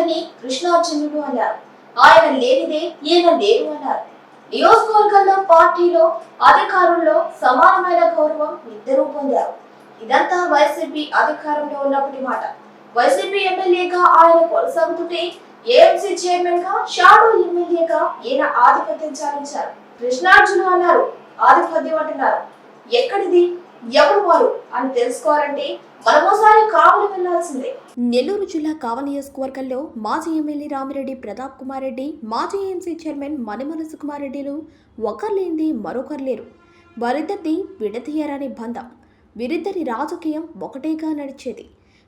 ఇద్దరిని కృష్ణార్జునుడు అన్నారు. ఆయన లేనిదే ఈయన లేరు అన్నారు. నియోజకవర్గంలో పార్టీలో అధికారుల్లో సమానమైన గౌరవం ఇద్దరూ పొందారు. ఇదంతా వైసీపీ అధికారంలో ఉన్నప్పటి మాట. వైసీపీ ఎమ్మెల్యేగా ఆయన కొనసాగుతుంటే ఏఎంసీ చైర్మన్గా షాడో ఎమ్మెల్యేగా ఈయన ఆధిపత్యం చాలించారు కృష్ణార్జును అన్నారు ఆధిపత్యం అంటున్నారు. ఎక్కడిది? ఎవరు వారు? అని తెలుసుకోవాలంటే మనమోసారి కావులు వెళ్ళాల్సిందే నెల్లూరు జిల్లా కావలి నియోజకవర్గంలో మాజీ ఎమ్మెల్యే రామిరెడ్డి ప్రతాప్ కుమార్ రెడ్డి మాజీ ఏఎంసీ చైర్మన్ మణిమల సుకుమార్ రెడ్డిలు ఒకరు లేనిది మరొకరు లేరు. వారిద్దరిది విడతీయరాని బంధం. వీరిద్దరి రాజకీయం ఒకటేగా నడిచేది.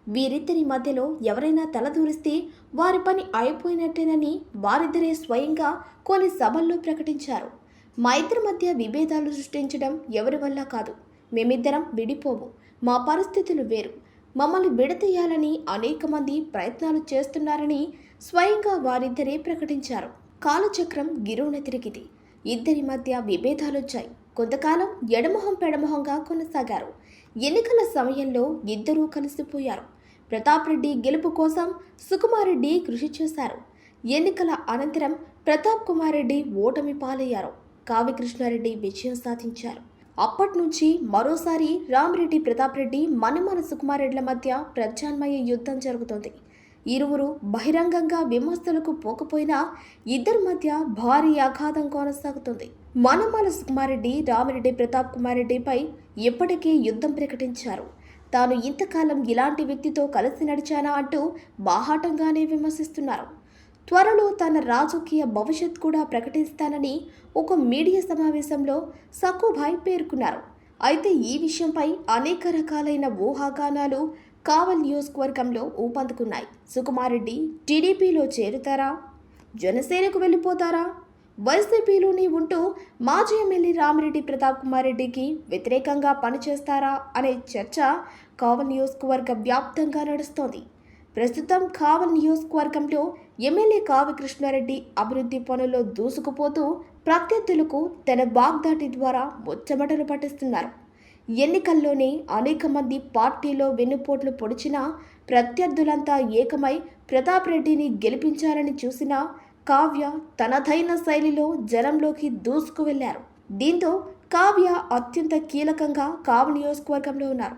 వీరిద్దరి మధ్యలో ఎవరైనా తలదూరిస్తే వారి పని అయిపోయినట్టేనని వారిద్దరే స్వయంగా కొన్ని సభల్లో ప్రకటించారు. మా ఇద్దరి మధ్య విభేదాలు సృష్టించడం ఎవరి వల్ల కాదు. మేమిద్దరం విడిపోము. మా పరిస్థితులు వేరు. మమ్మల్ని విడతీయాలని అనేక మంది ప్రయత్నాలు చేస్తున్నారని స్వయంగా వారిద్దరే ప్రకటించారు. కాలచక్రం గిరువున తిరిగిది. ఇద్దరి మధ్య విభేదాలొచ్చాయి. కొంతకాలం ఎడమొహం పెడమొహంగా కొనసాగారు. ఎన్నికల సమయంలో ఇద్దరూ కలిసిపోయారు. ప్రతాప్ రెడ్డి గెలుపు కోసం సుకుమారెడ్డి కృషి చేశారు. ఎన్నికల అనంతరం ప్రతాప్ కుమార్ రెడ్డి ఓటమి పాలయ్యారు. కావ్యకృష్ణారెడ్డి విజయం సాధించారు. అప్పటి నుంచి మరోసారి రామిరెడ్డి ప్రతాప్ రెడ్డి మనుమన సుకుమారెడ్డిల మధ్య ప్రత్యామ్నాయ యుద్ధం జరుగుతోంది. ఇరువురు బహిరంగంగా విమర్శలకు పోకపోయినా ఇద్దరి మధ్య భారీ అఘాతం కొనసాగుతుంది. మనమల సుకుమారెడ్డి రామిరెడ్డి ప్రతాప్ కుమార్ రెడ్డిపై ఇప్పటికే యుద్ధం ప్రకటించారు. తాను ఇంతకాలం ఇలాంటి వ్యక్తితో కలిసి నడిచానా అంటూ బాహాటంగానే విమర్శిస్తున్నారు. త్వరలో తన రాజకీయ భవిష్యత్ కూడా ప్రకటిస్తానని ఒక మీడియా సమావేశంలో సక్కుభాయ్ పేర్కొన్నారు. అయితే ఈ విషయంపై అనేక రకాలైన ఊహాగానాలు కావల్ నియోజకవర్గంలో ఊపందుకున్నాయి. సుకుమారెడ్డి టీడీపీలో చేరుతారా? జనసేనకు వెళ్ళిపోతారా? వైసీపీలోనే ఉంటూ మాజీ ఎమ్మెల్యే రామిరెడ్డి ప్రతాప్ కుమార్ రెడ్డికి వ్యతిరేకంగా పనిచేస్తారా? అనే చర్చ కావల్ నియోజకవర్గ వ్యాప్తంగా నడుస్తోంది. ప్రస్తుతం కావల్ నియోజకవర్గంలో ఎమ్మెల్యే కావి కృష్ణారెడ్డి అభివృద్ధి పనుల్లో దూసుకుపోతూ ప్రత్యర్థులకు తన వాగ్దాటి ద్వారా ముచ్చమటలు పట్టిస్తున్నారు. ఎన్నికల్లోనే అనేక మంది పార్టీలో వెన్నుపోట్లు పొడిచినా ప్రత్యర్థులంతా ఏకమై ప్రతాప్ రెడ్డిని గెలిపించాలని చూసినా కావ్య తనదైన శైలిలో జనంలోకి దూసుకు వెళ్ళారు దీంతో కావ్య అత్యంత కీలకంగా కావు నియోజకవర్గంలో ఉన్నారు.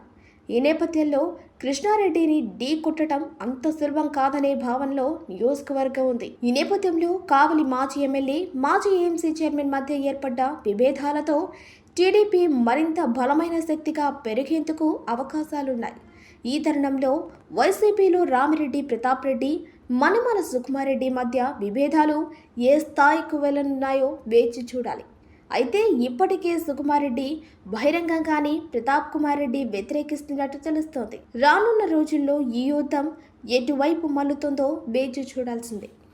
ఈ నేపథ్యంలో కృష్ణారెడ్డిని ఢీ కొట్టడం అంత సులభం కాదనే భావనలో నియోజకవర్గం ఉంది. ఈ నేపథ్యంలో కావలి మాజీ ఎమ్మెల్యే మాజీ ఏఎంసీ చైర్మన్ మధ్య ఏర్పడ్డ విభేదాలతో టీడీపీ మరింత బలమైన శక్తిగా పెరిగేందుకు అవకాశాలున్నాయి. ఈ తరుణంలో వైసీపీలో రామిరెడ్డి ప్రతాప్ రెడ్డి మనుమల సుకుమారెడ్డి మధ్య విభేదాలు ఏ స్థాయికి వెళ్ళనున్నాయో వేచి చూడాలి. అయితే ఇప్పటికే సుకుమారెడ్డి బహిరంగంగానే ప్రతాప్ కుమార్ రెడ్డి వ్యతిరేకిస్తున్నట్టు తెలుస్తోంది. రానున్న రోజుల్లో ఈ యుద్ధం ఎటువైపు మల్లుతుందో వేచి చూడాల్సిందే.